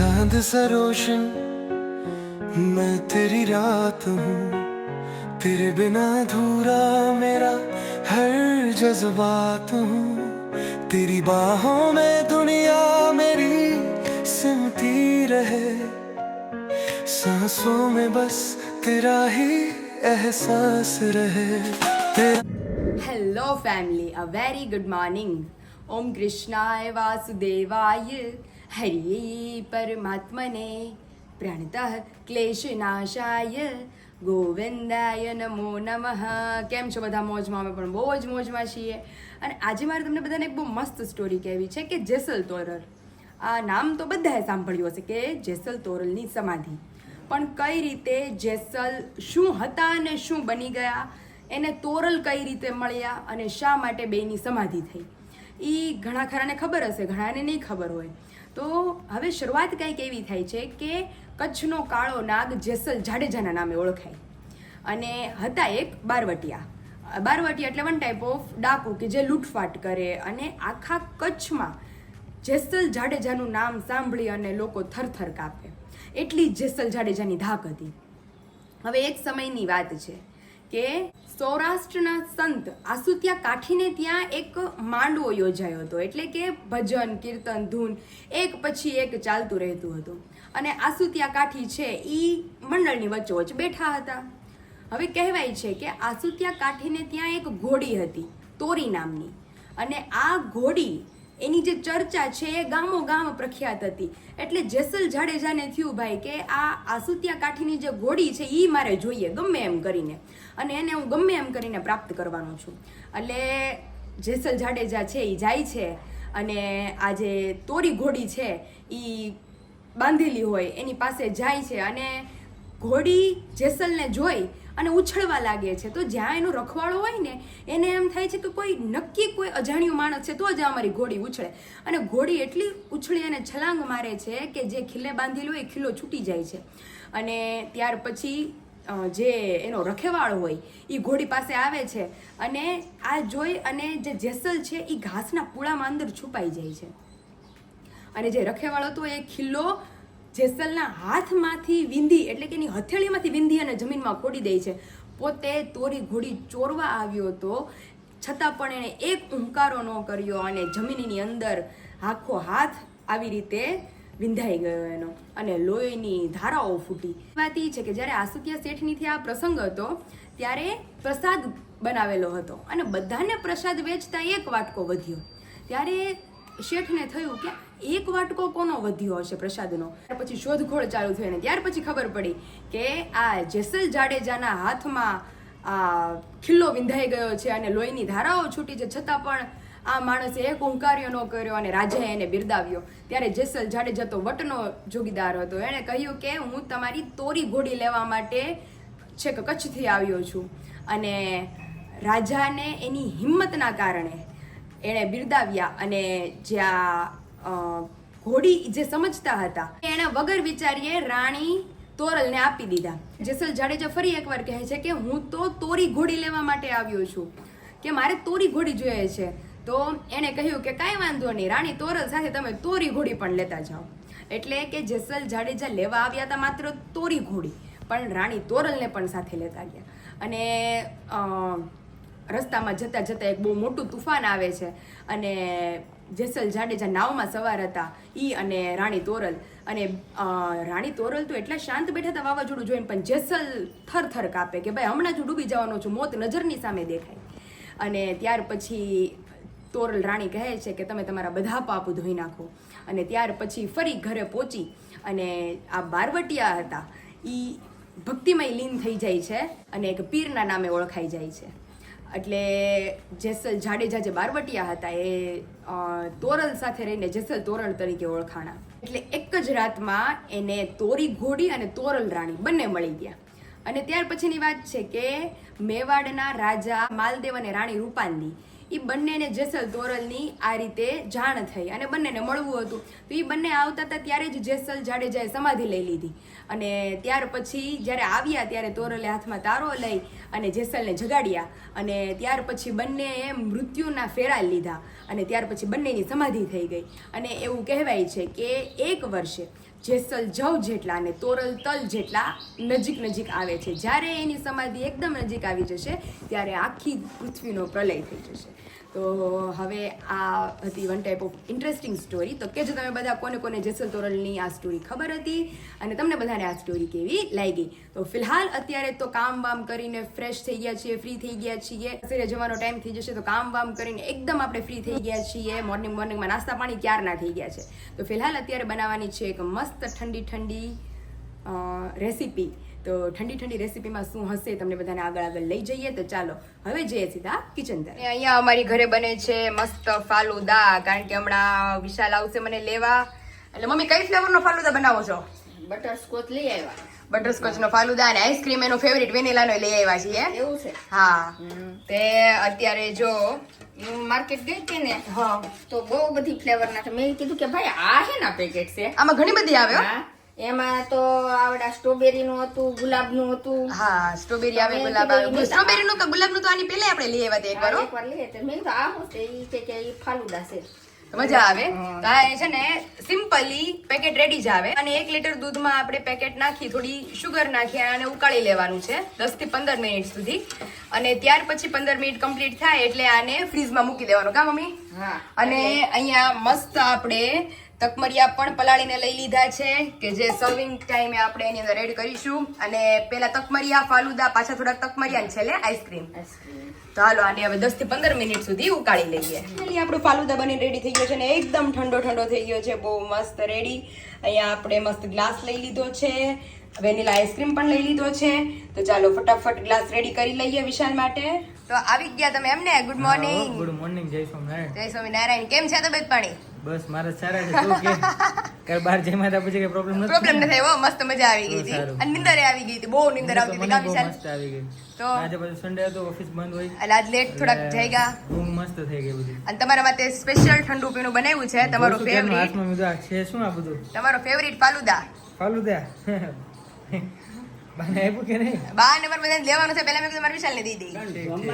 चाँद सा रोशन, मैं तेरी रात हूँ। तेरे बिना अधूरा मेरा हर जज्बात हूँ। तेरी बाहों में दुनिया मेरी सिमती रहे। सांसों में बस तेरा ही एहसास रहे। Hello family a very good morning ओम कृष्णाय वासुदेवाय। હરિ પરમાત્મને પ્રણતઃ ક્લેશનાશાય ગોવિંદાય નમો નમઃ કેમ છો બધા? મોજમાં અમે પણ બહુ જ મોજમાં છીએ. અને આજે મારે તમને બધાને એક બહુ મસ્ત સ્ટોરી કહેવી છે કે જેસલ તોરલ. આ નામ તો બધાએ સાંભળ્યું હશે કે જેસલ તોરલની સમાધિ. પણ કઈ રીતે જેસલ શું હતા અને શું બની ગયા? એને તોરલ કઈ રીતે મળ્યા અને શા માટે બેની સમાધિ થઈ? એ ઘણા ખરાને ખબર હશે, ઘણાને નહીં ખબર હોય. તો હવે શરૂઆત કંઈક એવી થાય છે કે કચ્છનો કાળો નાગ જેસલ જાડેજાના નામે ઓળખાય. અને હતા એક બારવટિયા. બારવટિયા એટલે વન ટાઈપ ઓફ ડાકુ કે જે લૂંટફાટ કરે અને આખા કચ્છમાં જેસલ જાડેજાનું નામ સાંભળી અને લોકો થરથર કાપે. એટલી જેસલ જાડેજાની ધાક હતી. હવે એક સમયની વાત છે કે સૌરાષ્ટ્રના સંત આસુતિયા કાઠીને ત્યાં એક માંડવો યોજાયો હતો. એટલે કે ભજન, કીર્તન, ધૂન, એક પછી એક ચાલતું રહેતું હતું. અને આસુતિયા કાઠી છે એ મંડળની વચ્ચોવચ બેઠા હતા. હવે કહેવાય છે કે આસુત્યા કાઠીને ત્યાં એક ઘોડી હતી, તોરી નામની. અને આ ઘોડી એની જે ચર્ચા છે એ ગામો ગામ પ્રખ્યાત હતી. એટલે જેસલ જાડેજાને થયું ભાઈ કે આ આસુતિયા કાઠીની જે ઘોડી છે એ મારે જોઈએ, ગમે એમ કરીને. અને એને હું ગમે એમ કરીને પ્રાપ્ત કરવાનો છું. એટલે જેસલ જાડેજા છે એ જાય છે અને આ જે તોરી ઘોડી છે એ બાંધેલી હોય, એની પાસે જાય છે. અને ઘોડી જેસલને જોઈ અને ઉછળવા લાગે છે. તો જ્યાં એનો રખવાળો હોય ને, એને એમ થાય છે કે કોઈ નક્કી કોઈ અજાણ્યું માણસ છે તો જ અમારી ઘોડી ઉછળે. અને ઘોડી એટલી ઉછળી અને છલાંગ મારે છે કે જે ખીલે બાંધેલો હોય એ ખીલો છૂટી જાય છે. અને ત્યાર પછી જે એનો રખેવાળ હોય એ ઘોડી પાસે આવે છે અને આ જોઈ અને જે જેસલ છે એ ઘાસના પૂળામાં અંદર છુપાઈ જાય છે. અને જે રખેવાળ હતો એ ખિલ્લો જેસલના હાથમાંથી વિંધી એટલે કે એની હથેળીમાંથી વિંધી અને જમીનમાં ખોડી દે છે. પોતે તોરી ઘોડી ચોરવા આવ્યો હતો. છતાં પણ એણે એક ઉંકારો ન કર્યો અને જમીનની અંદર આખો હાથ આવી રીતે વિંધાઈ ગયો એનો અને લોહીની ધારાઓ ફૂટી. વાત એ છે કે જ્યારે આસુકિયા શેઠનીથી આ પ્રસંગ હતો, ત્યારે પ્રસાદ બનાવેલો હતો અને બધાને પ્રસાદ વેચતા એક વાટકો વધ્યો. ત્યારે શેઠને થયું કે એક વાટકો કોનો વધ્યો હશે પ્રસાદનો? પછી શોધખોળ ચાલુ થઈ અને ત્યાર પછી ખબર પડી કે આ જેસલ જાડેજાના હાથમાં આ ખિલ્લો વિંધાઈ ગયો છે અને લોહીની ધારાઓ છૂટી છે. છતાં પણ આ માણસે એક હુંકાર્યો ન કર્યો અને રાજાએ એને બિરદાવ્યો. ત્યારે જેસલ જાડેજા તો વટનો જોગીદાર હતો. એણે કહ્યું કે હું તમારી તોરી ઘોડી લેવા માટે છેક કચ્છથી આવ્યો છું અને રાજાને એની હિંમતના કારણે એણે બિરદાવ્યા અને જ્યાં ઘોડી જે સમજતા હતા એણે વગર વિચારીએ રાણી તોરલને આપી દીધા. જેસલ જાડેજા ફરી એકવાર કહે છે કે, હું તો તોરી ઘોડી લેવા માટે આવ્યો છું. કે મારે તોરી ઘોડી જોઈએ છે. તો એણે કહ્યું કે, કાંઈ વાંધો નહીં, રાણી તોરલ સાથે તમે તોરી ઘોડી પણ લેતા જાઓ. એટલે કે જેસલ જાડેજા લેવા આવ્યા હતા માત્ર તોરી ઘોડી, પણ રાણી તોરલને પણ સાથે લેતા ગયા. અને રસ્તામાં જતાં જતાં એક બહુ મોટું તુફાન આવે છે. અને જેસલ જાડેજા નાવમાં સવાર હતા, ઈ અને રાણી તોરલ. અને રાણી તોરલ તો એટલા શાંત બેઠા હતા વાવાઝોડું જોઈને, પણ જેસલ થર થર કાપે કે ભાઈ હમણાં જ ડૂબી જવાનો છું, મોત નજરની સામે દેખાય. અને ત્યાર પછી તોરલ રાણી કહે છે કે તમે તમારા બધા પાપ ધોઈ નાખો. અને ત્યાર પછી ફરી ઘરે પહોંચી અને આ બારવટિયા હતા એ ભક્તિમય લીન થઈ જાય છે અને એક પીરના નામે ઓળખાઈ જાય છે. એટલે જેસલ જાડેજા જે બારવટિયા હતા એ તોરલ સાથે રહીને જેસલ તોરલ તરીકે ઓળખાણા. એટલે એક જ રાતમાં એને તોરી ઘોડી અને તોરલ રાણી બંને મળી ગયા. અને ત્યાર પછીની વાત છે કે મેવાડના રાજા માલદેવ અને રાણી રૂપાંદી એ બંનેને જેસલ તોરલની આ રીતે જાણ થઈ અને બંનેને મળવું હતું. તો એ બંને આવતા હતા ત્યારે જ જેસલ જાડેજાએ સમાધિ લઈ લીધી. અને ત્યાર પછી જ્યારે આવ્યા ત્યારે તોરલે હાથમાં તારો લઈ અને જેસલને જગાડ્યા. અને ત્યાર પછી બંનેએ મૃત્યુના ફેરા લીધા. અને ત્યાર પછી બંનેની સમાધિ થઈ ગઈ. અને એવું કહેવાય છે કે એક વર્ષે જેસલ જવ જેટલા અને તોરલ તલ જેટલા નજીક નજીક આવે છે. જ્યારે એની સમાધિ એકદમ નજીક આવી જશે, ત્યારે આખી પૃથ્વીનો પ્રલય થઈ જશે. તો હવે આ હતી one type of interesting story તો કે જો તમે બધા કોને કોને જેસલ તોરલની આ સ્ટોરી ખબર હતી અને તમને બધાને આ સ્ટોરી કેવી લાગી? તો ફિલહાલ અત્યારે તો કામ વામ કરીને ફ્રેશ થઈ ગયા છીએ ફ્રી થઈ ગયા છીએ. ઘરે જવાનો ટાઈમ થઈ જશે તો કામ વામ કરીને એકદમ આપણે ફ્રી થઈ ગયા છીએ. મોર્નિંગ મોર્નિંગમાં નાસ્તા પાણી ક્યારના થઈ ગયા છે? તો ફિલહાલ અત્યારે બનાવવાની છે એક મસ્ત ઠંડી ઠંડી રેસીપી તો ઠંડી ઠંડી રેસીપીમાં શું હશે તમને બધાને આગળ આગળ લઈ જઈએ. તો ચાલો હવે જઈએ સીધા કિચન તરફ અહીંયા અમારી ઘરે બને છે મસ્ત ફાલુદા કારણ કે હમણાં વિશાલ આવશે મને લેવા. એટલે મમ્મી કઈ ફ્લેવરનો ફાલુદા બનાવો છો? બટરસ્કોચ લઈ આવ્યા. બટરસ્કોચનો ફાલુદા અને આઈસ્ક્રીમ એનો ફેવરિટ વેનીલાનો લઈ આવ્યા છીએ. એવું છે? હા. તે અત્યારે જો હું માર્કેટ ગઈ હતી ને હા. તો બહુ બધી ફ્લેવર ના છે. મેં કીધું કે ભાઈ આ હે ના પેકેટ છે? આમાં ઘણી બધી આવે હો. હા. એમાં તો આવડા સ્ટ્રોબેરી નું હતું ગુલાબનું હતું. હા સ્ટ્રોબેરી આવે ગુલાબ આવે. સ્ટ્રોબેરી નું ગુલાબનું તો આની પહેલા આપણે લઈ આવ્યા એકવાર હો. એકવાર લઈએ તો મેં તો આ શું છે ઈ કે કે ઈ ફાલુદા છે. મજા આવે. તો આ છે ને સિમ્પલી પેકેટ રેડી જ આવે. અને એક લીટર દૂધમાં આપણે પેકેટ નાખી થોડી શુગર નાખી અને ઉકાળી લેવાનું છે દસથી પંદર મિનિટ સુધી. અને ત્યાર પછી પંદર મિનિટ કમ્પ્લીટ થાય એટલે આને ફ્રીજમાં મૂકી દેવાનું. કા મમ્મી? અને અહીંયા મસ્ત આપણે તકમરિયા પણ પલાળીને લઈ લીધા છે કે જે સર્વિંગ ટાઈમે આપણે એની અંદર એડ કરીશું. અને પેલા તકમરિયા ફાલુદા પાછા થોડાક તકમરિયા ને છેલ્લે આઈસ્ક્રીમ આઈસ્ક્રીમ તો હાલો આને હવે દસથી પંદર મિનિટ સુધી ઉકાળી લઈએ. એટલે આપણું ફાલુદા બની રેડી થઈ ગયો છે ને એકદમ ઠંડો ઠંડો થઈ ગયો છે બહુ મસ્ત રેડી અહીંયા આપણે મસ્ત ગ્લાસ લઈ લીધો છે વેનીલા આઈસ્ક્રીમ પણ લઈ લીધો છે. તો ચાલો ફટાફટ ગ્લાસ રેડી કરી લઈએ વિશાલ માટે. તો આવી ગયા તમે એમને. ગુડ મોર્નિંગ ગુડ મોર્નિંગ જય સ્વામિનારાયણ. જય સ્વામિનારાયણ. કેમ છે તબિયત પાણી? બસ મારે સારા છે તું કે? કાલ બહાર જઈ માતા પછી કઈ પ્રોબ્લેમ નથી? પ્રોબ્લેમ નથી આવ્યો મસ્ત મજા આવી ગઈ હતી. અને નિંદર આવી ગઈ હતી બહુ નિંદર આવતી હતી મને કા મસ્ત આવી ગઈ. તો- આજે પછી સન્ડે હતો ઓફિસ બંધ હોય. એટલે આજ લેટ થોડાક થઈ જઈ ગયા. ઊંઘ મસ્ત થઈ ગઈ બધી. અને તમારા માટે સ્પેશિયલ ઠંડુ પીણું બનાવ્યું છે તમારો ફેવરિટ હાથમાં મીધા છે શું આ બધું? તમારો ફેવરિટ ફાલુદા. ફાલુદા? બાને આપ્યું કે નહીં? બા નંબર બધાને લેવાનું છે પહેલા મેં કીધું મારા દઈ દઈ. હોય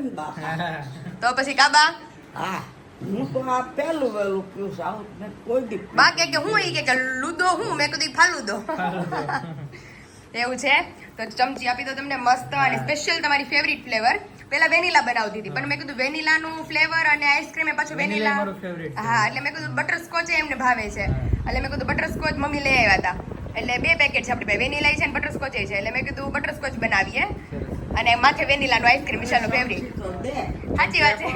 ને. તો પછી કાબા? હા. હું તો આ પહેલું વહેલું પીવું છું. આવું મેં કોઈ દી બા કે કે હું ઈ કે કે લુદો હું મેં કીધું ફાલુદો. એવું છે? તો ચમચી આપી દો તમને મસ્ત અને સ્પેશિયલ તમારી ફેવરિટ ફ્લેવર પેલા વેનીલા બનાવતી હતી પણ મેં કીધું વેનીલાનું ફ્લેવર અને આઈસ્ક્રીમ એ પાછું વેનીલા. હા એટલે મેં કીધું બટરસ્કોચ એમને ભાવે છે. એટલે મેં કીધું બટરસ્કોચ મમ્મી લઈ આવ્યા હતા. એટલે બે પેકેટ છે આપણી પાસે. વેનીલા છે અને બટરસ્કોચ છે. એટલે મેં કીધું બટરસ્કોચ બનાવીએ. સરસ. અને માથે વેનીલાનું આઈસ્ક્રીમ વિશાલનું ફેવરિટ સાચી વાત છે.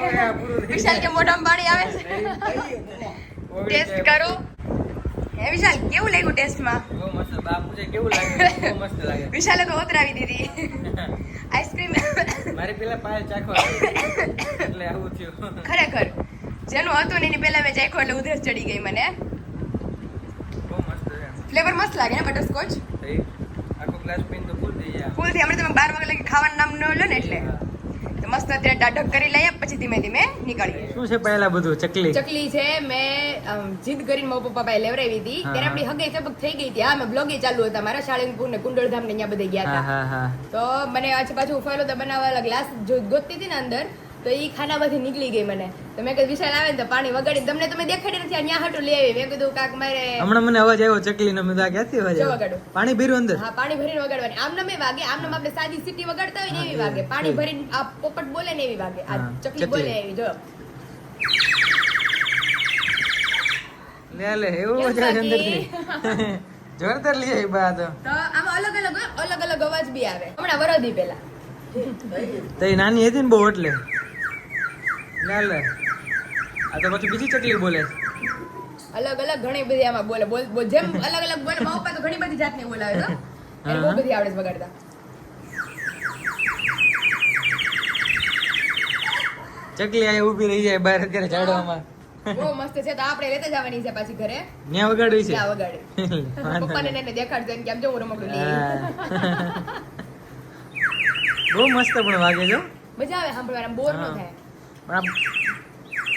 વિશાલ કે મોઢામાં પાણી આવે છે. ટેસ્ટ કરો. હે વિશાલ કેવું લાગ્યું ટેસ્ટમાં બહુ મસ્ત. બાપુ છે કેવું લાગે? બહુ મસ્ત લાગે. વિશાલે તો ઓતરાવી દીધી. આઈસ્ક્રીમ મારે પેલા પાયલ ચાખવા એટલે આવું થયું. ખરેખર. જેનું હતું ને એની પહેલા મેં ચાખ્યું એટલે ઉધર ચડી ગઈ મને. ફ્લેવર મસ્ત લાગે ને બટરસ્કોચ થઈ. ગ્લાસ પીને તો ફૂલ થઈ જાય. ફૂલ થઈ હમણાં તમે બાર વાગે લગી ખાવાનું નામ ન લો ને એટલે. તો મસ્ત અત્યારે ડાઢક કરી લઈએ પછી ધીમે ધીમે નીકળીએ. શું છે પહેલા બધું? ચકલી. ચકલી છે મેં જીદ કરીને મારા પપ્પા પાસે લેવડાવી હતી ત્યારે આપણી હગાઈ સબક થઈ ગઈ હતી. હા મેં બ્લોગે ચાલુ હતા. મારા શાળંગપુર ને કુંડળધામ ને અહીંયા બધે ગયા હતા. તો મને આજે પાછું ફાયલો તો બનાવવા ગ્લાસ ગોતતી હતી ને અંદર. તો એ ખાનામાંથી નીકળી ગઈ મને. તો મેં કીધું વિશાલ આવે ને તો પાણી વગાડી તમને તમે દેખાડી નથી અહીંયા હાટું લઈ આવી. મેં કીધું કાક મારે હમણાં મને અવાજ આવ્યો ચકલી નો મેં ક્યાંથી અવાજ આવ્યો? પાણી ભર્યું અંદર? હા પાણી ભરીને વગાડવાની. આમ નમે વાગે આમ નમ આપણે સાદી સીટી વગાડતા હોય ને એવી વાગે. પાણી ભરીને આ પોપટ બોલે ને એવી વાગે. આ ચકલી. બોલે એવી જો. લે લે એવું કેમ છે જોરદાર લઈ આવી બા તો. તો આમાં અલગ અલગ અલગ અલગ અવાજ બી આવે. હમણાં વરદી પેલા નાની હતી ને બહુ એટલે. લે આ તો પછી બીજી ચકલી બોલે. અલગ અલગ ઘણી બધી આમાં બોલે. બોલ બોલ- જેમ અલગ અલગ બોલે મારા પપ્પા તો ઘણી બધી જાતની બોલાવે તો એને બહુ બધી આવડે છે વગાડતા ચકલી આય ઊભી રહી જાય બહાર અત્યારે ઝાડવામાં. બહુ મસ્ત છે. તો આપણે લેતા જવાની છે પાછી ઘરે. ન્યા વગાડવી છે? ન્યા વગાડે પપ્પાને ને એને દેખાડજો એમ કે આમ જો હું રમકડું લઈ બહુ મસ્ત પણ વાગે જો મજા આવે સાંભળવા બોર ન થાય. પણ આ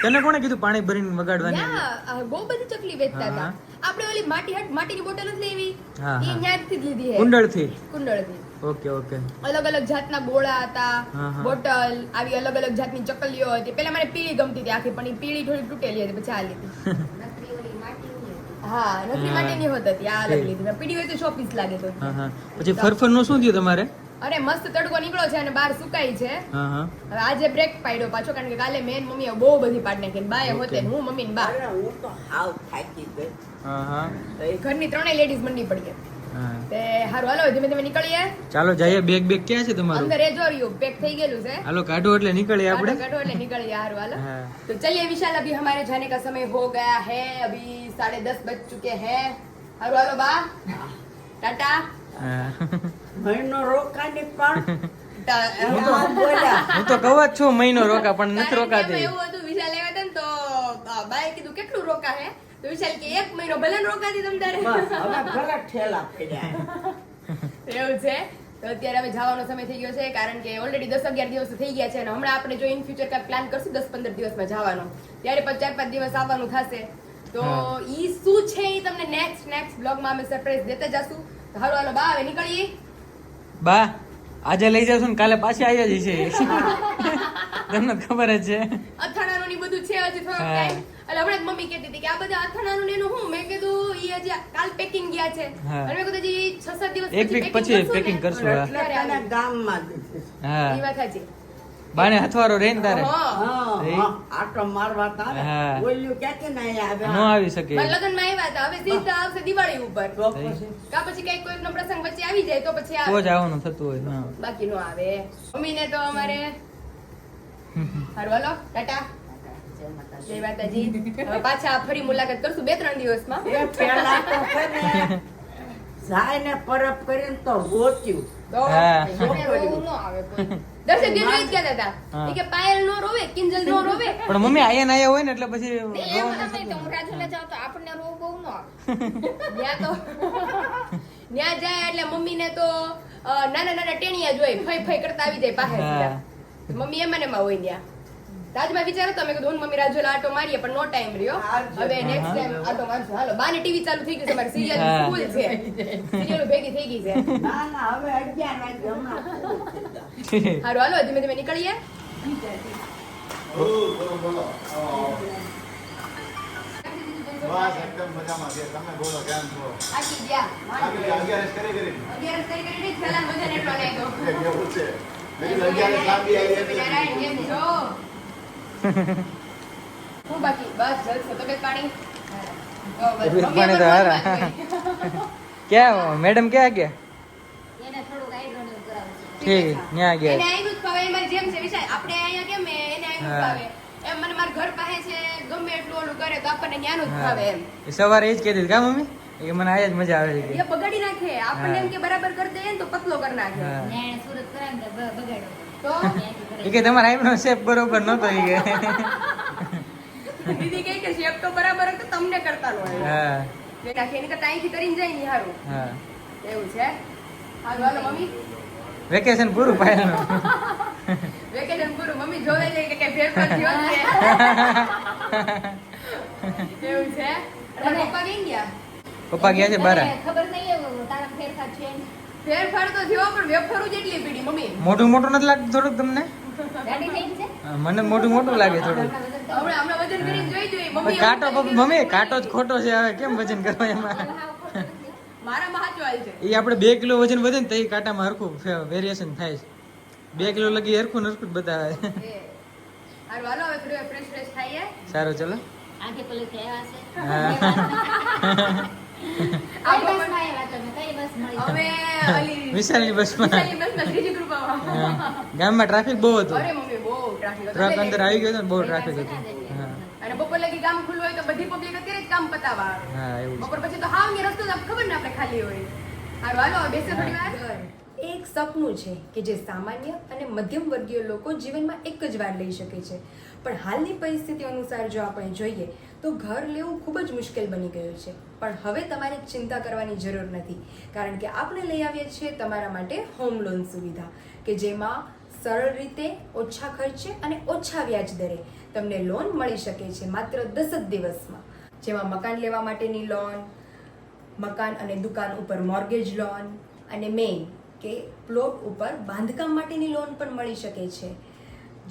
તને કોણે કીધું પાણી ભરીને વગાડવાની? ન્યા, બહુ બધી ચકલી વેચતા હતા. આપણે ઓલી માટી હટ માટીની બોટલ જ લેવી. હા, એ ન્યાથી જ લીધી હે. કુંડળથી? કુંડળથી. Okay okay. અલગ અલગ જાતના ગોળા હતા. બોટલ આવી અલગ અલગ જાતની ચકલીઓ હતી. પેલા મને પીળી ગમતી હતી આખી પણ એ પીળી થોડી તૂટેલી હતી પછી આ લીધી. હા નોકરી માટીની માટે નહીં હોત હતી આ અલગ લીધી. પીડી હોય તો શોપીસ લાગે તો. પછી ફરફરનું શું થયું તમારે? અરે મસ્ત તડકો નીકળ્યો છે અને બહાર સુકાઈ છે હા હા હવે આજે બ્રેક પાડ્યો પાછો કારણ કે કાલે મેન મમ્મીએ બહુ બધી પાડ નાખી બાએ હોતે ને હું મમ્મી ને બા અરે હું તો હાવ થાકી ગઈ હા હા તો એ ઘરની ત્રણેય લેડીઝ મંડી પડી ગઈ હા તે હારું હાલો ધીમે ધીમે નીકળીએ ચાલો જઈએ બેગ બેગ ક્યાં છે તમારું અંદર એ જો રહ્યું પેક થઈ ગયેલું છે હાલો કાઢો એટલે નીકળીએ काटो આપણે काटो એટલે निकल गया हार वाला हाँ। तो चलिए विशाल अभी हमारे जाने का समय हो गया है अभी साढ़े दस बज चुके हैं हार वालो बा टाटा હા. મહિનો રોકાની પણ હું તો કહું જ છું મહિનો રોકા પણ નથી રોકાતી. એવું હતું વિશાલ આવ્યા હતા ને તો બાએ કીધું કેટલું રોકા હે? તો વિશાલ કે એક મહિનો ભલે રોકા રોકાતી તમ તારે. હવે ભલે ઠેલા પડ્યા. એવું છે? તો અત્યારે હવે જવાનો સમય થઈ ગયો છે કારણ કે ઓલરેડી દસ અગિયાર દિવસ થઈ ગયા છે અને હમણાં આપણે જો ઇન ફ્યુચર કાંઈક પ્લાન કરશું દસ પંદર દિવસમાં જવાનો. ત્યારે પણ ચાર પાંચ દિવસ આવવાનું થશે. તો ઈ શું છે ઈ તમને નેક્સ્ટ નેક્સ્ટ બ્લોગમાં અમે સરપ્રાઈઝ દેતા જશું. હાલો હાલો બા હવે નીકળીએ. બા આજે લઈ જશું ને કાલે પાછી આવી જશે તમને ખબર જ છે. અથાણાનું ને બધું છે હજી થોડો ટાઈમ એટલે હમણાં મમ્મી કહેતી હતી કે આ બધા અથાણાનું ને એનું હું મેં કીધું ઈ હજી કાલ પેકિંગ ગયા છે. અને મેં કીધું હજી છ સાત દિવસ એક વીક પછી પેકિંગ કરશું. એટલે તને ગામમાં હા. ઈ વાત સાચી. બાને હથવારો રહે ને તારે આટો મારવા. ક્યાંથી ના આવે ન આવી શકે. આવ્યા હતા. હવે સીધા આવશે દિવાળી ઉપર. કા પછી? કઈ પછી નો પ્રસંગ વચ્ચે આવી જાય તો પછી આવે. આવવાનું થતું હોય બાકી નો આવે. મમ્મીને તો અમારે હરવાલો ટાટા. જય માતાજી. હવે પાછા ફરી મુલાકાત કરશું બે ત્રણ દિવસમાં. ને જાય ને પરબ કરીને તો રોચ્યું તો ન આવે કોઈ. દર્શક દીદી ઈ જ કહેતા હતા કે પાયલ નો રોવે કિંજલ નો રોવે. પણ મમ્મી આયા ને આયા હોય ને એટલે પછી રોવાનું અમે તો આપણને રોગ બહુ ન તો જાય એટલે નાના નાના ટેણિયા જોઈ ફઈ ફઈ કરતા આવી જાય બહાર મમ્મી એમ ને એમાં હોય ત્યાં રાજમાં વિચારો તમે કીધું મમ્મી રાજુલા આટો મારીએ પણ નો ટાઈમ રહ્યો. હવે નેક્સ્ટ ટાઈમ આટો મારશું. હાલો બાને ટીવી ચાલુ થઈ ગયું છે મારી સિરિયલ ફૂલ છે. સિરિયલ ભેગી થઈ ગઈ છે. ના ના હવે અગિયાર વાગે. હારું હાલો ધીમે ધીમે નીકળીએ. બસ એકદમ મજામાં છે. તમે બોલો કેમ છો? આખી ગયા. અગિયારસ કરી કરી. અગિયારસ કરી કરી પહેલા મજા તો એ એવું છે. મેં અગિયારસ લાંબી આવી એટલે. હું બાકી? બસ જલસો તબિયત પાણી ઓ, બસ. તબિયત મમ્મી પાણી તો હારા. ફોન વાત હોય. ક્યાં મેડમ ક્યાં ગયા? એને એમાં જેમ છે આપણે અહીંયા કેમ એને. એમ મને મારા ઘર પાસે છે ગમે એટલું ઓલું કરે તો આપણને ન્યાનું જ. એમ. સવારે એ જ કહેતી હતી કા મમ્મી? એ મને આયા જ મજા આવે છે. એ બગાડી નાખે. આપણને એમ કે બરાબર કરી દઈએ ને તો પતલો કરી નાખે. ને સુરત બગાડ્યો. કે તમારા આઈબ્રો શેપ બરોબર નતો એ કે. દીદી કહે કે શેપ તો બરાબર હતો તમને કરતા નો. હા. મેં નાખી એની કરતા અહીંથી કરીને જાય ને હારું હા. એવું છે? હાલો હાલો મમ્મી. વેકેશન પૂરું પાયેલું વેકેશન પૂરું. મમ્મી જોવે છે કે કે ફેરફાર થયો છે. એવું છે? પપ્પા ગયા? પપ્પા ગયા છે બારા. ખબર નહીં તારા ફેરફાર છે. ફેરફાર તો થયો પણ વેફરું જેટલી પીડી મમ્મી. મોટું મોટું નથી લાગતું થોડુંક તમને? મને મોટું મોટું લાગે થોડું કાંટો મમ્મી કાંટો જ ખોટો છે હવે કેમ વજન કરવા એમાં? એ આપણે બે કિલો વજન વધે ને તો એ કાંટામાં હરખું વેરિએશન થાય છે. બે કિલો લગી હરખું ને હરખું જ બતાવે સારું ચલો. હા. બપોર- બસમાં આવ્યા તમે? કઈ બસ મળી? અમે ઓલી વિશાલની બસમાં. વિશાલની બસમાં ત્રીજી ગ્રુપમાં હા. ગામમાં ટ્રાફિક બહુ હતું. અરે મમ્મી બહુ ટ્રાફિક હતો. ટ્રક અંદર આવી ગયો હતો બહુ ટ્રાફિક હતું. અને બપોર લગી ગામ ખુલ્લું હોય તો બધી પબ્લિક અત્યારે જ કામ હા એવું બપોર પછી તો હાવ ને રસ્તો ખબર ને આપણે ખાલી હોય. હારું હાલો બેસે બેસો થોડી વાર. એક સપનું છે કે જે સામાન્ય અને મધ્યમ વર્ગીય લોકો જીવનમાં એક જ વાર લઈ શકે છે. પણ હાલની પરિસ્થિતિ અનુસાર જો આપણે જોઈએ તો ઘર લેવું ખૂબ જ મુશ્કેલ બની ગયું છે. પણ હવે તમારે ચિંતા કરવાની જરૂર નથી. કારણ કે આપણે લઈ આવીએ છીએ તમારા માટે હોમ લોન સુવિધા, કે જેમાં સરળ રીતે ઓછા ખર્ચે અને ઓછા વ્યાજ દરે તમને લોન મળી શકે છે માત્ર દસ જ દિવસમાં. જેમાં મકાન લેવા માટેની લોન, મકાન અને દુકાન ઉપર મોર્ગેજ લોન અને મેઇન, કે પ્લોટ ઉપર બાંધકામ માટેની લોન પણ મળી શકે છે,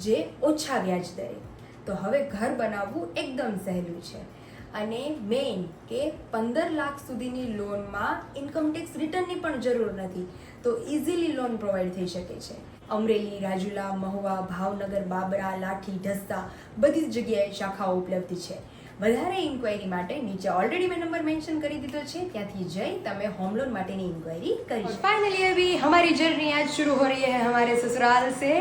જે ઓછા વ્યાજ દરે. તો હવે ઘર બનાવવું એકદમ સહેલું છે. અને મેઇન કે પંદર લાખ સુધીની લોનમાં ઇન્કમટેક્સ રિટર્નની પણ જરૂર નથી, તો ઇઝીલી લોન પ્રોવાઈડ થઈ શકે છે. અમરેલી, રાજુલા, મહુવા, ભાવનગર, બાબરા, લાઠી ઢસ્તા બધી જ જગ્યાએ શાખાઓ ઉપલબ્ધ છે. વધારે ઇન્ક્વાયરી માટે નીચે ઓલરેડી મેં નંબર મેન્શન કરી દીધો છે, ત્યાંથી જઈ તમે હોમ લોન માટેની ઇન્ક્વાયરી કરી ફાઇનલી અભી, હમારી જર્ની આજ શરૂ હો રહી હૈ, હમારે સસુરાલ સે.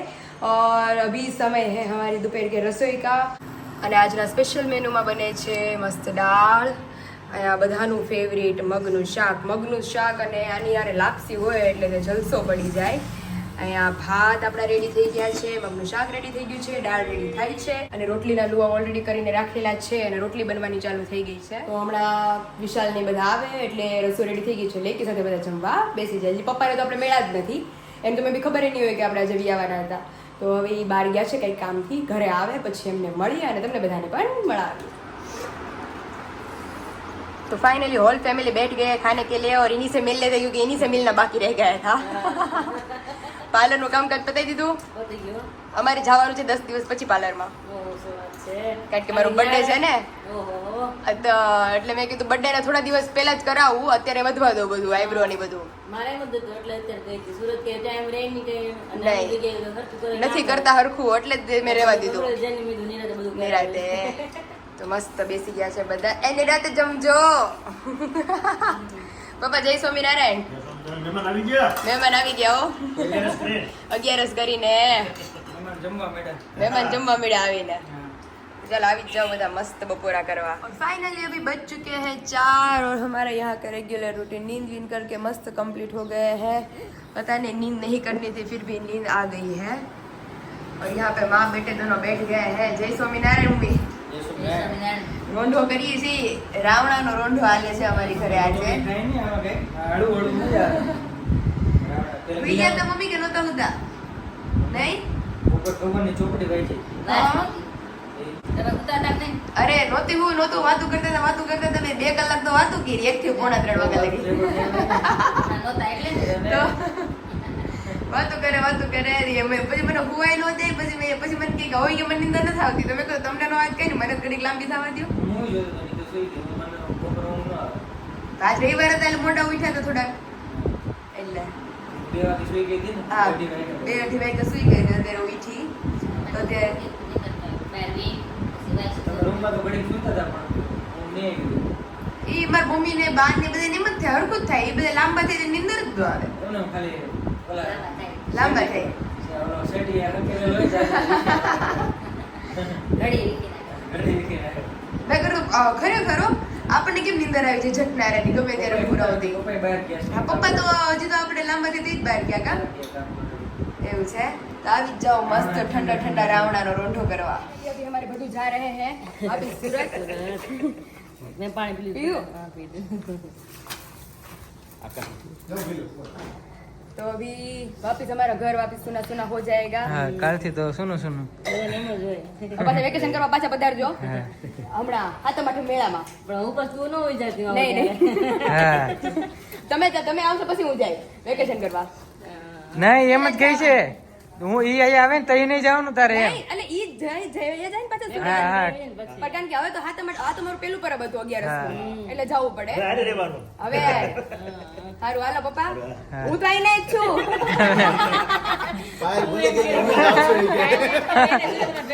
और अभी समय है हमारी दोपहर के रसोई का અને આજના સ્પેશિયલ મેનુમાં બને છે મસ્ત દાળ અહીંયા બધાનું ફેવરિટ મગનું શાક મગનું શાક અને આની યારે લાપસી હોય એટલે તે જલસો પડી જાય અહીંયા ભાત આપણા રેડી થઈ ગયા છે મગનું શાક રેડી થઈ ગયું છે દાળ રેડી થાય છે અને રોટલીના લુવા ઓલરેડી કરીને રાખેલા છે અને રોટલી બનવાની ચાલુ થઈ ગઈ છે તો હમણાં વિશાલ ને બધા આવે એટલે રસોઈ રેડી થઈ ગઈ છે લેકી સાથે બધા જમવા બેસી જાય હજી પપ્પાને તો આપણે મેળા જ નથી એમ તો મેં બી ખબર ય નહીં હોય કે આપણે આજે વી આવવાના હતા તો હવે એ બહાર ગયા છે કંઈક કામથી ઘરે આવે પછી એમને મળીએ અને તમને બધાને પણ મળાવીએ तो फाइनली होल फैमिली बैठ गए खाने के लिए और इन्हीं से मिल लेते क्योंकि इन्हीं से मिलना बाकी रह गया था પાર્લરનું કામ કાજ પતાવી દીધું અમારે જવાનું છે દસ દિવસ પછી પાર્લરમાં કારણ કે મારો બર્થડે છે ને તો એટલે મેં કીધું બર્થડે ના થોડા દિવસ પહેલા જ કરાવું અત્યારે વધવા દો બધું આઈબ્રો ની બધું. મારે એટલે અત્યારે સુરત કે ટાઈમ નહીં તો નથી કરતા હરખું એટલે જ મેં રહેવા દીધું. નિરાતે તો મસ્ત બેસી ગયા છે બધા. એ નિરાતે જમજો. પપ્પા જય સ્વામિનારાયણ. મહેમાન આવી ગયા? મહેમાન આવી ગયા હો. અગિયારસ કરીને. મહેમાન જમવા મેડમ મહેમાન જમવા મળ્યા આવીને. जल आ जाओ बता मस्त बपोरा करवा और फाइनली अभी बच चुके हैं चार और हमारे यहाँ का रेगुलर रूटीन नींद वींद करके मस्त कंप्लीट हो गए हैं। पता नहीं नींद नहीं करनी थी फिर भी नींद आ गई है। और यहाँ पे माँ बेटे दोनों बैठ गए हैं। जय स्वामीनारायण मम्मी। જય સ્વામિનારાયણ नहीं કરીએ છીએ રાવણાનો રોંઢો હાલે છે અમારી ઘરે तो मम्मी के नोता होता नहीं? ऊपर નહીં ઉપર ખબર गई थी। છે અરે નહોતી હું નહોતું વાતું કરતા હતા વાતું કરતા હતા મેં બે કલાક તો વાતું કરી એક થી પોણા ત્રણ વાગ્યા લગી. નહોતા એટલે જ. વાતું કરે વાતું કરે અમે પછી મને હુવાય ન જાય પછી મેં પછી મને કઈ કે હવે કે મને નિંદર નથી આવતી. તમે કહો તમને નો વાત કઈ ને મને ઘડીક લાંબી થવા દો આજ રવિવાર હતા એટલે મોટા ઉઠ્યા તો થોડાક. એટલે. બે વાગે સુઈ ગઈ હતી ને હા. બે અઢી વાગે. સુઈ ગઈ ને અત્યારે ઉઠી. તો ત્યારે બહાર ગઈ, પછી વાંચી તમે રૂમમાં તો ઘડીક સૂતા હતા પણ. હું નહીં ગયો એ માર મમ્મી ને બા ને બધે નિમત થાય હરખું થાય. એ બધા લાંબા થાય એટલે નિંદર જ ન આવે. તમને ખાલી ઓલા લાંબા થાય. ઓલો શેઠી આ જાય. ઘડી મેં કીધું ખરેખર આપણને કેમ નિંદર આવી છે ઝટનારાની ગમે ત્યારે પુરાવતી પપ્પા તો હજી તો આપણે લાંબા થી જ બહાર ગયા કા? એવું છે? આવી જાઓ મસ્ત ઠંડા ઠંડા રાવણાનો રોંઢો કરવા. અમારે બધું જા રહે હે. અભી સુરત. મેં પાણી પી લીધું. હા પીધું તો અભી વાપિસ અમારા ઘર વાપિસ સુના સુના હો જાયેગા. હા કાલથી તો સુનું સુનું. પાછા વેકેશન કરવા પાછા પધારજો. હમણાં આ તમારા મેળામાં. પણ હું પછી ન હોઈ જતી નહીં નહીં. તમે તમે આવશો પછી હું જાય. વેકેશન કરવા. નહીં એમ જ કહે છે. હું ઈ અહીંયા આવે ને તઈ નહીં જવાનું તારે એમ. એટલે ઈ જાય જઈ જાય ને પાછા સુરત. જાય પણ કારણ કે હવે તો હા આઠ- આ તમારું પેલું પર બધું 11 એટલે જવું પડે. હવે સારું હાલો પપ્પા. હું. તો અહીં છું. નહીં કે.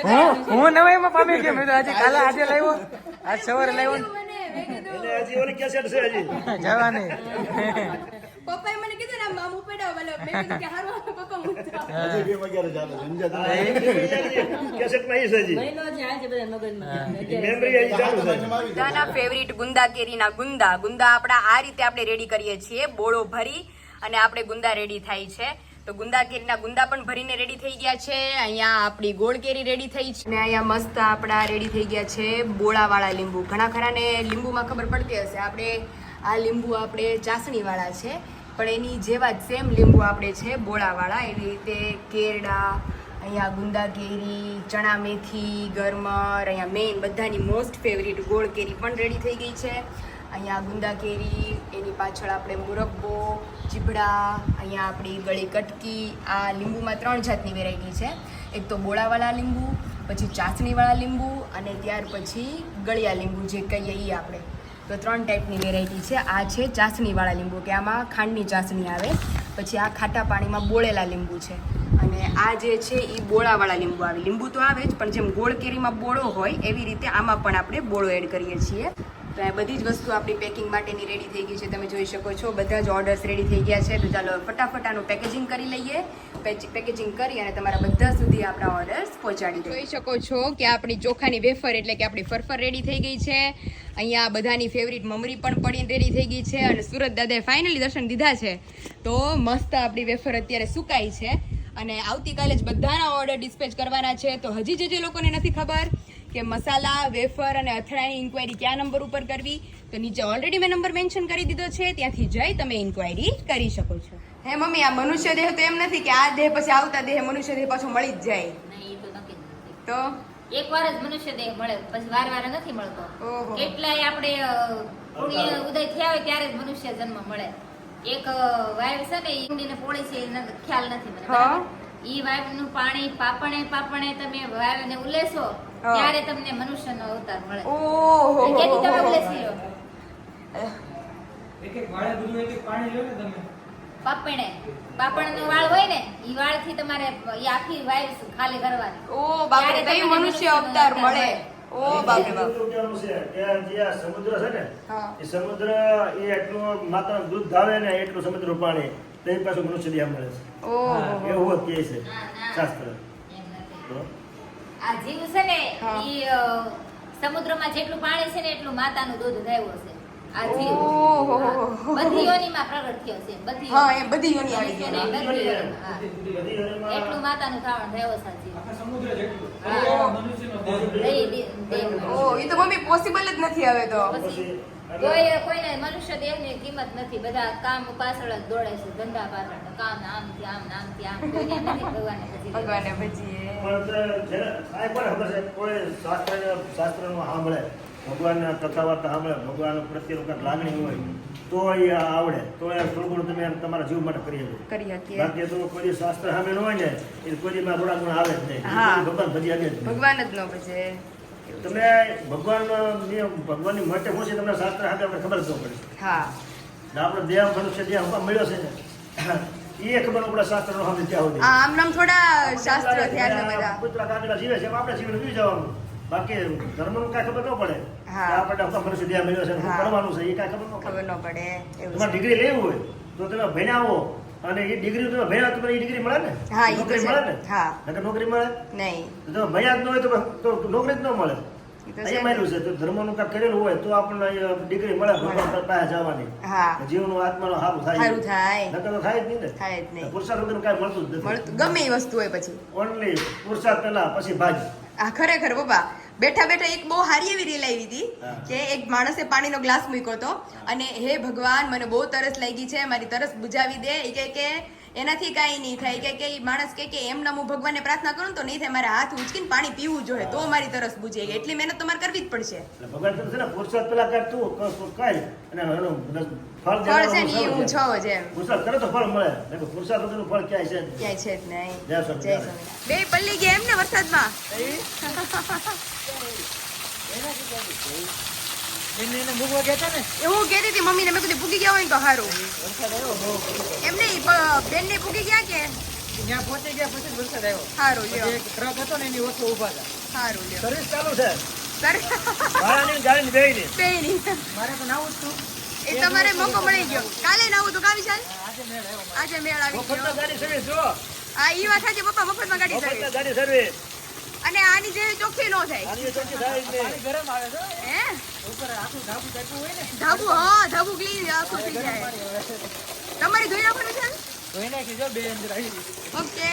હું હું નવાઈમાં પામી ગયો મેં તો આજે કાલે આજે લાવ્યો. આજ સવારે લાવ્યો જવાની. પપ્પાએ મને કીધું ને આમ આમ બોલો મેં કીધું કે હારું હારું પપ્પા હું હજી બે વાગ્યાનો ચાલે છે. સમજ્યા તમે? મહિનો છે આ બધા મગજમાં. પાંચમા પંચમા આવી જાય. બધાના ફેવરિટ ગુંદા કેરીના ગુંદા. ગુંદા આપણા આ રીતે આપણે રેડી કરીએ છીએ બોળો ભરી અને આપણે ગુંદા રેડી થાય છે. તો ગુંદા કેરીના ગુંદા પણ ભરીને રેડી થઈ ગયા છે. અહીંયા આપણી ગોળ કેરી રેડી થઈ છે. અને અહીંયા મસ્ત આપણા રેડી થઈ ગયા છે બોળાવાળા લીંબુ. ઘણા ખરાને લીંબુમાં ખબર પડતી હશે. આપણે આ લીંબુ આપણે ચાસણીવાળા છે. પણ એની જેવા જ સેમ લીંબુ આપણે છે, બોળાવાળા. એવી રીતે કેરડા અહીંયા ગુંદા કેરી ચણા મેથી, ગરમર, અહીંયા મેઇન બધાની મોસ્ટ ફેવરિટ ગોળ કેરી પણ રેડી થઈ ગઈ છે. અહીંયા ગુંદા કેરી એની પાછળ આપણે મુરબ્બો, ચીબડા, અહીંયા આપણી ગળી કટકી, આ લીંબુમાં ત્રણ જાતની વેરાયટી છે. એક તો બોળાવાળા લીંબુ, પછી ચાસણીવાળા લીંબુ અને ત્યાર પછી ગળિયા લીંબુ જે કહીએ એ આપણે. તો ત્રણ ટાઈપની વેરાયટી છે. આ છે ચાસણીવાળા લીંબુ કે આમાં ખાંડની ચાસણી આવે. પછી આ ખાટા પાણીમાં બોળેલા લીંબુ છે. અને આ જે છે એ બોળાવાળા લીંબુ આવે. લીંબુ તો આવે જ, પણ જેમ ગોળ કેરીમાં બોળો હોય એવી રીતે આમાં પણ આપણે બોળો એડ કરીએ છીએ. તો આ બધી જ વસ્તુ આપણી પેકિંગ માટેની રેડી થઈ ગઈ છે. તમે જોઈ શકો છો, બધા જ ઓર્ડર્સ રેડી થઈ ગયા છે. તો ચાલો ફટાફટ આનું પેકેજિંગ કરી લઈએ. પેકેજિંગ કરી અને તમારા બધા સુધી આપણા ઓર્ડર્સ પહોંચાડી જોઈ શકો છો કે આપણી ચોખાની વેફર એટલે કે આપણી ફરફર રેડી થઈ ગઈ છે. અહીંયા બધાની ફેવરિટ મમરી પણ પડી રેડી થઈ ગઈ છે અને સુરત દાદાએ ફાઇનલી દર્શન દીધા છે. તો મસ્ત આપણી વેફર અત્યારે સુકાઈ છે અને આવતીકાલે જ બધાના ઓર્ડર ડિસ્પેચ કરવાના છે. તો હજી જે જે લોકોને નથી ખબર કે મસાલા વેફર અને અથડાની ઇન્ક્વાયરી કયા નંબર ઉપર કરવી? તો નીચે ઓલરેડી મેં નંબર મેન્શન કરી દીધો છે. ત્યાંથી જઈ તમે ઇન્ક્વાયરી કરી શકો છો. હે મમ્મી આ મનુષ્ય દેહ તો એમ નથી કે આ દેહ પછી આવતા દેહ મનુષ્ય દેહ પાછો મળી જ જાય. તો એકવાર જ મનુષ્ય દેહ મળે પછી વાર વાર નથી મળતો. ઓહો. કેટલાય આપણે ઉદય થયા હોય ત્યારે જ મનુષ્ય જન્મ મળે. એક વાઈફ છે ને ઈંડીને પોળી છે એનો ખ્યાલ નથી મને? ઈ વાઈફનું પાણી પાપણે પાપણે તમે વાઇફ ને ઉલેસો. ત્યારે તમને મનુષ્યનો અવતાર મળે. ઓહો. તેથી તમે બોલે લો એક એક વાળે બધું એક એક પાણી લ્યો ને તમે. પાપણે પાપણ નો વાળ હોય ને ઈ વાળથી તમારે ઈ આખી વાઇફ ખાલી કરવાની. ઓ બાપરે કઈ મનુષ્ય અવતાર મળે. મળે. ઓ બાપરે બાપ. એટલું છે કે જે સમુદ્ર છે ને એ સમુદ્ર એ એટલું માત્ર દૂધ ધાવે ને એટલું સમુદ્ર પાણી તેની પાછું મનુષ્ય દેહ મળે છે. ઓહો. એવું કહે છે. શાસ્ત્ર. એમ નથી. આ જીવ છે ને. ઈ સમુદ્રમાં જેટલું પાણી છે ને એટલું માતાનું દૂધ ગાયું છે. આ જીવ. બધી યોનીમાં પ્રગટ થયો છે બધી હા એ બધી યોની આવી ગઈ. એટલું માતાનું શ્રાવણ થયો છે જીવ. સમુદ્ર જેટલું. ઓ એ તો મમ્મી પોસિબલ જ નથી હવે તો. પછી કોઈ કોઈને મનુષ્ય દેહની કિંમત નથી. બધા કામ પાછળ જ દોડે છે ધંધા પાછળ. કામ આમ થી આમ આમ થી આમ કોઈને નથી ભગવાનને પછી ભગવાને ભજીએ પણ આ કોને ખબર છે કોઈ શાસ્ત્ર શાસ્ત્રનું સાંભળે ભગવાનના કથા વાર્તા સાંભળે ભગવાન પ્રત્યેનું કંઈક લાગણી હોય તો એ આવડે. તો એ થોડું ઘણું તમે તમારા જીવ માટે કરી શકો. કરી શકીએ. બાકી તો કોઈ શાસ્ત્ર સામે ન હોય ને એ કોઈ માં થોડા ગુણ આવે જ નહીં. ભગવાન ભજી જ ભગવાન જ ન ભજે. તમે ભગવાન ભગવાનની માટે શું છે તમને શાસ્ત્ર સાથે આપણે ખબર જ ન પડે. હા. ને આપણો દેહ મનુષ્ય દેહ હવા મળ્યો છે ને એ ખબર આપણે પડે શાસ્ત્રનો સામે ત્યાં સુધી. આમ નામ થોડા શાસ્ત્ર ધ્યાન બધા. કૂતરા કાગડા જીવે છે આપણે જીવન જીવી જવાનું. બાકી ધર્મનું કાંઈ ખબર ન પડે. હા. કે આપણને હમણાં મનુષ્ય દેહ મળ્યો છે. કરવાનું છે એ કાંઈ ખબર ન ખબર ન પડે તમારે ડિગ્રી લેવું હોય તો તમે ભણ્યા અને એ ડિગ્રી તમે ભણ્યા તો એ ડિગ્રી મળે ને? હા, નોકરી મળે ને? હા. નોકરી મળે? નહીં. તો ભણ્યા જ ન હોય તો નોકરી જ ન મળે. ઈ છે. અહીંયા માન્યું છે તો ધર્મનું કાંઈક કરેલું હોય તો આપણને ડિગ્રી મળે ભગવાન પાસે જવાની. જીવનું આત્માનું સારું થાય. સારું થાય. નકર તો થાય જ નહીં ને. થાય જ નહીં. પુરુષાર્થ વગરનું કાંઈ મળતું જ નથી. ગમે એ વસ્તુ હોય પછી. ઓનલી પુરુષાર્થ પહેલા પછી ભાજી આ ખરેખર બાબા બેઠા બેઠા એક બહુ હારી એવી રીલ આવી હતી કે એક માણસે પાણીનો ગ્લાસ મૂક્યો હતો અને હે ભગવાન મને બહુ તરસ લાગી છે મારી તરસ બુજાવી દે. એ કે કે એનાથી કાંઈ નહીં થાય. કે કે માણસ કે કે એમ હું ભગવાનને પ્રાર્થના કરું તો નહીં થાય. મારે હાથ ઉચકીને પાણી પીવું જોઈએ તો મારી તરસ બુજે એટલી મહેનત તમારે કરવી જ પડશે. ભગવાન છે ને પુરુષાર્થ પેલા કર તું ક- ક- અને એનો ફળ ફળ છે ને એ હું છો. જ એમ. પુરુષાર્થ કરે તો ફળ મળે. નકર પુરુષાર્થ વગરનું ફળ ક્યાંય છે ક્યાંય છે જ નહીં. જય સ્વામિનારાયણ. બે પલ્લી ગયા એમ ને વરસાદમાં? એવું કહેતી હતી મમ્મીને મેં કીધું પૂગી ગયા હોય તો સારું એમ નહીં બેન ને પૂગી ગયા કે? ત્યાં પહોંચી ગયા પછી વરસાદ આવ્યો. સારું લ્યો. ટ્રક હતો ને એની ઓછો ઊભા હતા. સારું લ્યો. સર્વિસ ચાલુ છે. સર ભાડાની ગાડીની બેયની. બે નહીં મારે તો નાવું જ તું. એ તમારે મોકો મળી ગયો. કાલે ના આવું તો કાવી ચાલ. આજે મેળ આવી ગયો. ગાડી સર્વિસ જો આ ઈ વાત સાચી પપ્પા મફતમાં ગાડી સર્વિસ ગાડી સર્વિસ અને આની જે ચોખ્ખી નો થાય. આની ચોખ્ખી થાય જ ગરમ આવે છે? હે? ઉપર આખું ધાબુ ચાપ્યું હોય ને? ધાબુ હા ધાબુ ક્લીન આખું થઈ જાય. તમારે તમારી ધોઈ નાખવાનું છે? ધોઈ નાખી જો બે અંદર આવી ઓકે.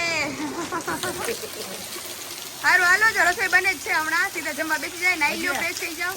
સારું હાલો જો રસોઈ બને જ છે હમણાં. સીધા જમવા બેસી જાય નાઈ લ્યો ફ્રેશ થઈ જાઓ.